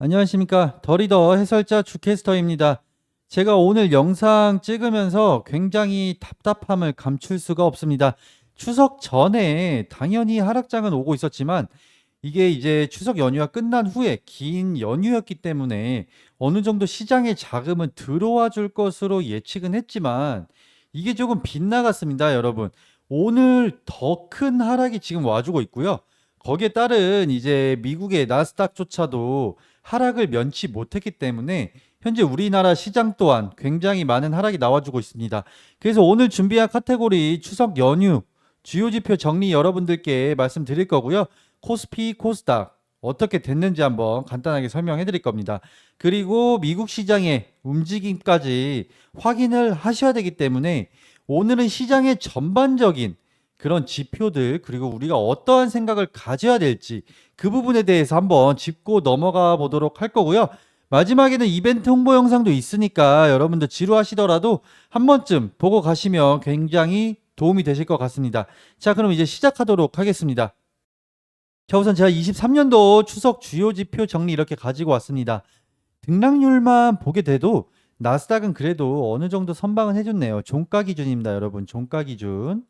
안녕하십니까. 더리더 해설자 주캐스터입니다. 제가 오늘 영상 찍으면서 굉장히 답답함을 감출 수가 없습니다. 추석 전에 당연히 하락장은 오고 있었지만 이게 이제 추석 연휴가 끝난 후에 긴 연휴였기 때문에 어느 정도 시장에 자금은 들어와 줄 것으로 예측은 했지만 이게 조금 빗나갔습니다, 여러분. 오늘 더 큰 하락이 지금 와주고 있고요. 거기에 따른 이제 미국의 나스닥조차도 하락을 면치 못했기 때문에 현재 우리나라 시장 또한 굉장히 많은 하락이 나와주고 있습니다. 그래서 오늘 준비한 카테고리 추석 연휴 주요 지표 정리 여러분들께 말씀드릴 거고요. 코스피, 코스닥 어떻게 됐는지 한번 간단하게 설명해 드릴 겁니다. 그리고 미국 시장의 움직임까지 확인을 하셔야 되기 때문에 오늘은 시장의 전반적인 그런 지표들 그리고 우리가 어떠한 생각을 가져야 될지 그 부분에 대해서 한번 짚고 넘어가 보도록 할 거고요. 마지막에는 이벤트 홍보 영상도 있으니까 여러분들 지루하시더라도 한 번쯤 보고 가시면 굉장히 도움이 되실 것 같습니다. 자, 그럼 이제 시작하도록 하겠습니다. 자, 우선 제가 23년도 추석 주요 지표 정리 이렇게 가지고 왔습니다. 등락률만 보게 돼도 나스닥은 그래도 어느 정도 선방은 해줬네요. 종가 기준입니다, 여러분. 종가 기준.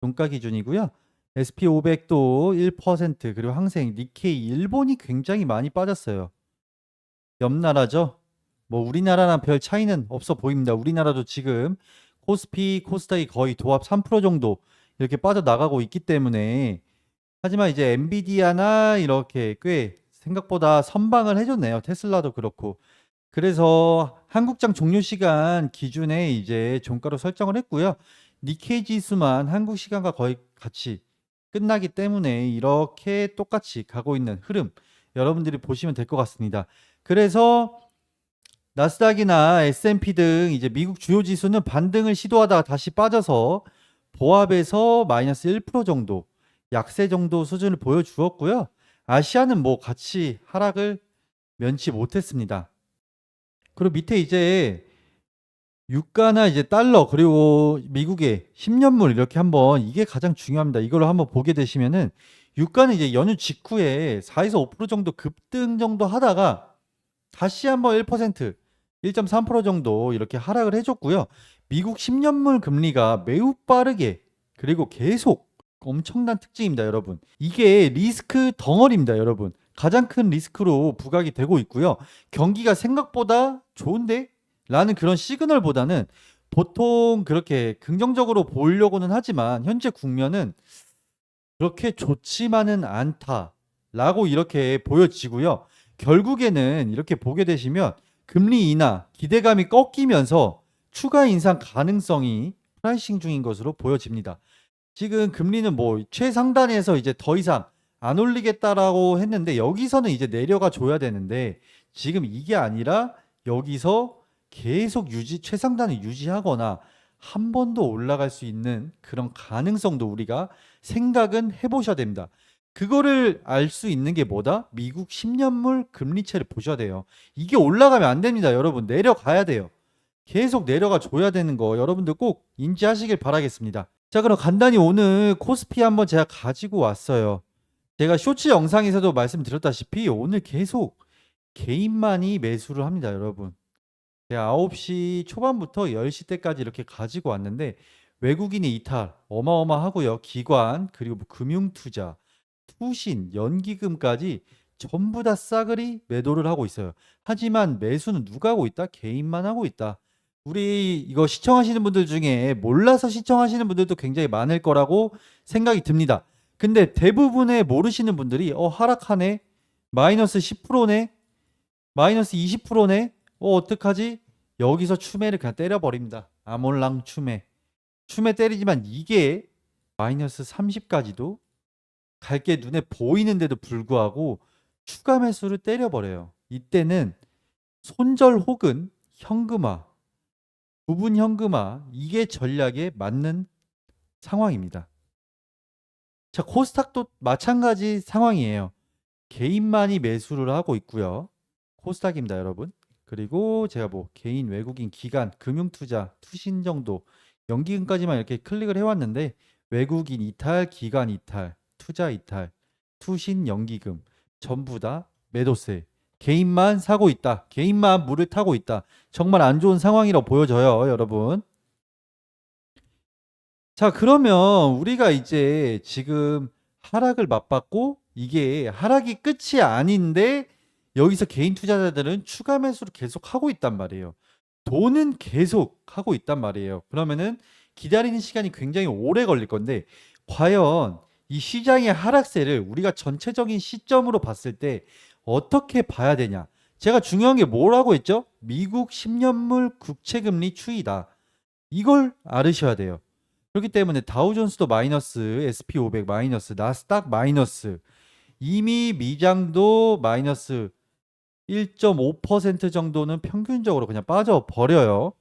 종가 기준이고요. SP500도 1% 그리고 항생 니케이 일본이 굉장히 많이 빠졌어요. 옆 나라죠. 뭐 우리나라랑 별 차이는 없어 보입니다. 우리나라도 지금 코스피, 코스닥이 거의 도합 3% 정도 이렇게 빠져나가고 있기 때문에 하지만 이제 엔비디아나 이렇게 꽤 생각보다 선방을 해줬네요. 테슬라도 그렇고. 그래서 한국장 종료 시간 기준에 이제 종가로 설정을 했고요. 니케이 지수만 한국 시간과 거의 같이 끝나기 때문에 이렇게 똑같이 가고 있는 흐름 여러분들이 보시면 될 것 같습니다. 그래서 나스닥이나 S&P 등 이제 미국 주요 지수는 반등을 시도하다가 다시 빠져서 보합에서 마이너스 1% 정도 약세 정도 수준을 보여주었고요. 아시아는 뭐 같이 하락을 면치 못했습니다. 그리고 밑에 이제 유가나 이제 달러 그리고 미국의 10년물 이렇게 한번 이게 가장 중요합니다. 이걸로 한번 보게 되시면은 유가는 이제 연휴 직후에 4에서 5% 정도 급등 정도 하다가 다시 한번 1% 1.3% 정도 이렇게 하락을 해줬고요. 미국 10년물 금리가 매우 빠르게 그리고 계속 엄청난 특징입니다, 여러분. 이게 리스크 덩어리입니다, 여러분. 가장 큰 리스크로 부각이 되고 있고요. 경기가 생각보다 좋은데? 라는 그런 시그널보다는 보통 그렇게 긍정적으로 보려고는 하지만 현재 국면은 그렇게 좋지만은 않다라고 이렇게 보여지고요. 결국에는 이렇게 보게 되시면 금리 인하 기대감이 꺾이면서 추가 인상 가능성이 프라이싱 중인 것으로 보여집니다. 지금 금리는 뭐 최상단에서 이제 더 이상 안 올리겠다라고 했는데 여기서는 이제 내려가 줘야 되는데 지금 이게 아니라 여기서 계속 유지 최상단을 유지하거나 한 번 더 올라갈 수 있는 그런 가능성도 우리가 생각은 해보셔야 됩니다. 그거를 알 수 있는 게 뭐다? 미국 10년물 금리채를 보셔야 돼요. 이게 올라가면 안 됩니다, 여러분. 내려가야 돼요. 계속 내려가 줘야 되는 거 여러분들 꼭 인지하시길 바라겠습니다. 자, 그럼 간단히 오늘 코스피 한번 제가 가지고 왔어요. 제가 쇼츠 영상에서도 말씀드렸다시피 오늘 계속 개인만이 매수를 합니다, 여러분. 제가 9시 초반부터 10시 때까지 이렇게 가지고 왔는데 외국인의 이탈 어마어마하고요. 기관 그리고 뭐 금융투자, 투신, 연기금까지 전부 다 싸그리 매도를 하고 있어요. 하지만 매수는 누가 하고 있다? 개인만 하고 있다. 우리 이거 시청하시는 분들 중에 몰라서 시청하시는 분들도 굉장히 많을 거라고 생각이 듭니다. 근데 대부분의 모르시는 분들이 어 하락하네 마이너스 10%네 마이너스 20%네 어 어떡하지 여기서 추매를 그냥 때려버립니다 아몰랑 추매 추매 때리지만 이게 마이너스 30까지도 갈게 눈에 보이는데도 불구하고 추가 매수를 때려버려요 이때는 손절 혹은 현금화 부분 현금화 이게 전략에 맞는 상황입니다. 자, 코스닥도 마찬가지 상황이에요. 개인만이 매수를 하고 있고요. 코스닥입니다, 여러분. 그리고 제가 뭐 개인, 외국인, 기관, 금융 투자, 투신 정도 연기금까지만 이렇게 클릭을 해왔는데 외국인 이탈, 기관 이탈, 투자 이탈, 투신, 연기금 전부 다 매도세 개인만 사고 있다. 개인만 물을 타고 있다. 정말 안 좋은 상황이라고 보여져요, 여러분. 자, 그러면 우리가 이제 지금 하락을 맛봤고 이게 하락이 끝이 아닌데 여기서 개인 투자자들은 추가 매수를 계속 하고 있단 말이에요. 돈은 계속 하고 있단 말이에요. 그러면은 기다리는 시간이 굉장히 오래 걸릴 건데 과연 이 시장의 하락세를 우리가 전체적인 시점으로 봤을 때 어떻게 봐야 되냐? 제가 중요한 게 뭐라고 했죠? 미국 10년물 국채 금리 추이다. 이걸 알으셔야 돼요. 그렇기 때문에 다우존스도 마이너스, SP500 마이너스, 나스닥 마이너스, 이미 미장도 마이너스 1.5% 정도는 평균적으로 그냥 빠져 버려요.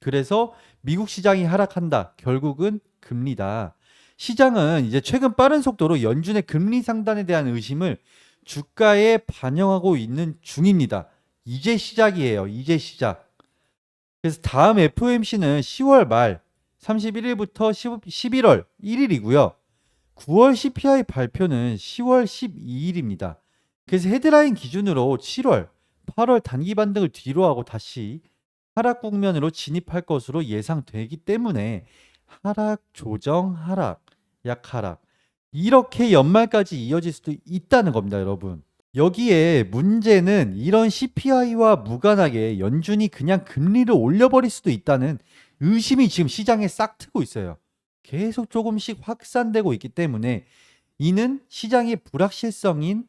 그래서 미국 시장이 하락한다. 결국은 금리다. 시장은 이제 최근 빠른 속도로 연준의 금리 상단에 대한 의심을 주가에 반영하고 있는 중입니다. 이제 시작이에요. 이제 시작. 그래서 다음 FOMC는 10월 말 31일부터 11월 1일이고요. 9월 CPI 발표는 10월 12일입니다. 그래서 헤드라인 기준으로 7월, 8월 단기 반등을 뒤로 하고 다시 하락 국면으로 진입할 것으로 예상되기 때문에 하락, 조정, 하락, 약하락 이렇게 연말까지 이어질 수도 있다는 겁니다, 여러분. 여기에 문제는 이런 CPI와 무관하게 연준이 그냥 금리를 올려버릴 수도 있다는 의심이 지금 시장에 싹 트고 있어요. 계속 조금씩 확산되고 있기 때문에 이는 시장의 불확실성인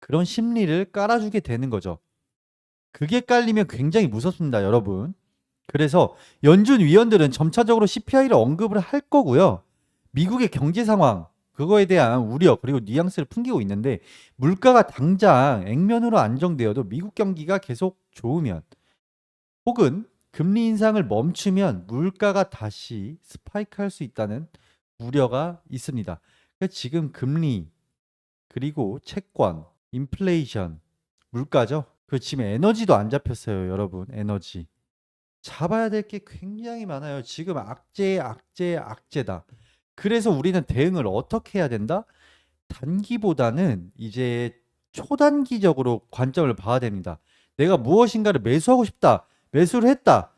그런 심리를 깔아주게 되는 거죠. 그게 깔리면 굉장히 무섭습니다, 여러분. 그래서 연준 위원들은 점차적으로 CPI를 언급을 할 거고요. 미국의 경제 상황, 그거에 대한 우려, 그리고 뉘앙스를 풍기고 있는데, 물가가 당장 액면으로 안정되어도 미국 경기가 계속 좋으면, 혹은 금리 인상을 멈추면 물가가 다시 스파이크 할 수 있다는 우려가 있습니다. 지금 금리, 그리고 채권, 인플레이션, 물가죠. 그 지금 에너지도 안 잡혔어요, 여러분. 에너지. 잡아야 될 게 굉장히 많아요. 지금 악재, 악재, 악재다. 그래서 우리는 대응을 어떻게 해야 된다? 단기보다는 이제 초단기적으로 관점을 봐야 됩니다. 내가 무엇인가를 매수하고 싶다. 매수를 했다.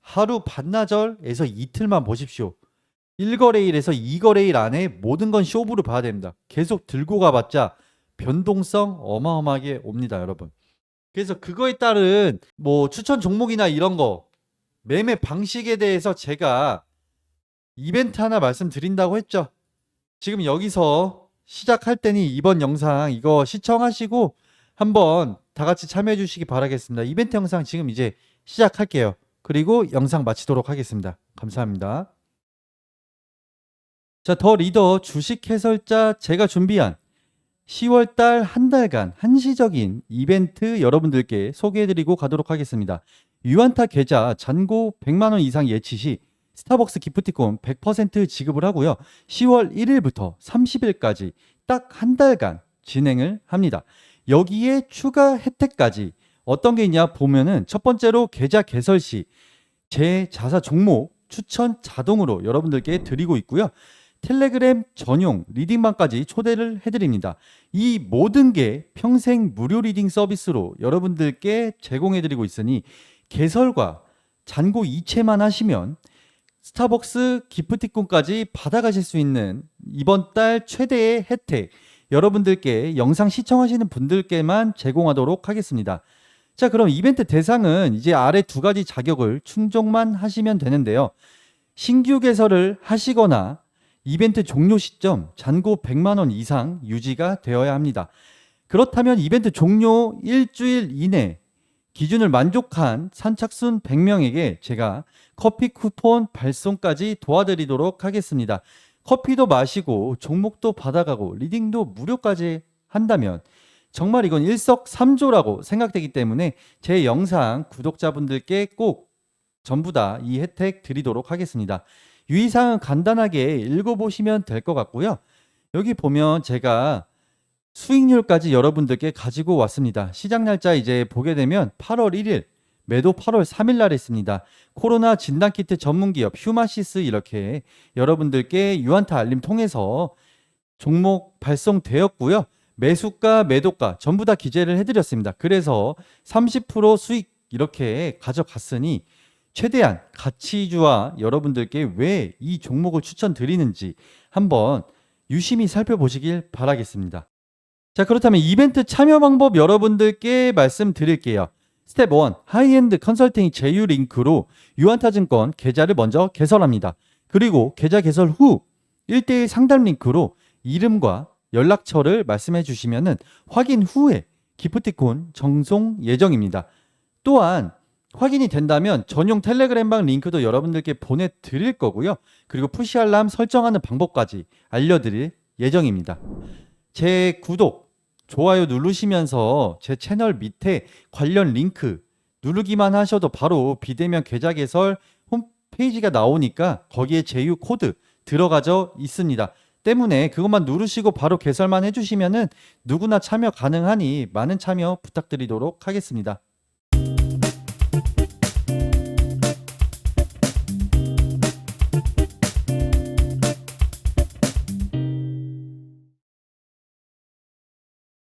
하루 반나절에서 이틀만 보십시오. 1거래일에서 2거래일 안에 모든 건 쇼부로 봐야 됩니다. 계속 들고 가봤자 변동성 어마어마하게 옵니다, 여러분. 그래서 그거에 따른 뭐 추천 종목이나 이런 거 매매 방식에 대해서 제가 이벤트 하나 말씀드린다고 했죠. 지금 여기서 시작할 때니 이번 영상 이거 시청하시고 한번 다 같이 참여해 주시기 바라겠습니다. 이벤트 영상 지금 이제 시작할게요. 그리고 영상 마치도록 하겠습니다. 감사합니다. 자, 더 리더 주식 해설자 제가 준비한 10월 달 한 달간 한시적인 이벤트 여러분들께 소개해드리고 가도록 하겠습니다. 유한타 계좌 잔고 100만 원 이상 예치 시 스타벅스 기프티콘 100% 지급을 하고요. 10월 1일부터 30일까지 딱 한 달간 진행을 합니다. 여기에 추가 혜택까지 어떤 게 있냐 보면은 첫 번째로 계좌 개설 시 제 자사 종목 추천 자동으로 여러분들께 드리고 있고요. 텔레그램 전용 리딩방까지 초대를 해드립니다. 이 모든 게 평생 무료 리딩 서비스로 여러분들께 제공해드리고 있으니 개설과 잔고 이체만 하시면 스타벅스 기프티콘까지 받아가실 수 있는 이번 달 최대의 혜택 여러분들께 영상 시청하시는 분들께만 제공하도록 하겠습니다. 자, 그럼 이벤트 대상은 이제 아래 두 가지 자격을 충족만 하시면 되는데요. 신규 개설을 하시거나 이벤트 종료 시점 잔고 100만 원 이상 유지가 되어야 합니다. 그렇다면 이벤트 종료 일주일 이내 기준을 만족한 선착순 100명에게 제가 커피 쿠폰 발송까지 도와드리도록 하겠습니다. 커피도 마시고 종목도 받아가고 리딩도 무료까지 한다면 정말 이건 일석삼조라고 생각되기 때문에 제 영상 구독자분들께 꼭 전부 다 이 혜택 드리도록 하겠습니다. 유의사항은 간단하게 읽어보시면 될 것 같고요. 여기 보면 제가 수익률까지 여러분들께 가지고 왔습니다. 시작 날짜 이제 보게 되면 8월 1일, 매도 8월 3일 날 했습니다. 코로나 진단키트 전문기업 휴마시스 이렇게 여러분들께 유한타 알림 통해서 종목 발송되었고요. 매수가, 매도가 전부 다 기재를 해드렸습니다. 그래서 30% 수익 이렇게 가져갔으니 최대한 가치주와 여러분들께 왜 이 종목을 추천드리는지 한번 유심히 살펴보시길 바라겠습니다. 자, 그렇다면 이벤트 참여 방법 여러분들께 말씀드릴게요. 스텝 1. 하이엔드 컨설팅 제휴 링크로 유한타증권 계좌를 먼저 개설합니다. 그리고 계좌 개설 후 1대1 상담 링크로 이름과 연락처를 말씀해 주시면은 확인 후에 기프티콘 정송 예정입니다. 또한 확인이 된다면 전용 텔레그램방 링크도 여러분들께 보내드릴 거고요. 그리고 푸시 알람 설정하는 방법까지 알려드릴 예정입니다. 제 구독, 좋아요 누르시면서 제 채널 밑에 관련 링크 누르기만 하셔도 바로 비대면 계좌 개설 홈페이지가 나오니까 거기에 제휴 코드 들어가져 있습니다. 때문에 그것만 누르시고 바로 개설만 해주시면은 누구나 참여 가능하니 많은 참여 부탁드리도록 하겠습니다.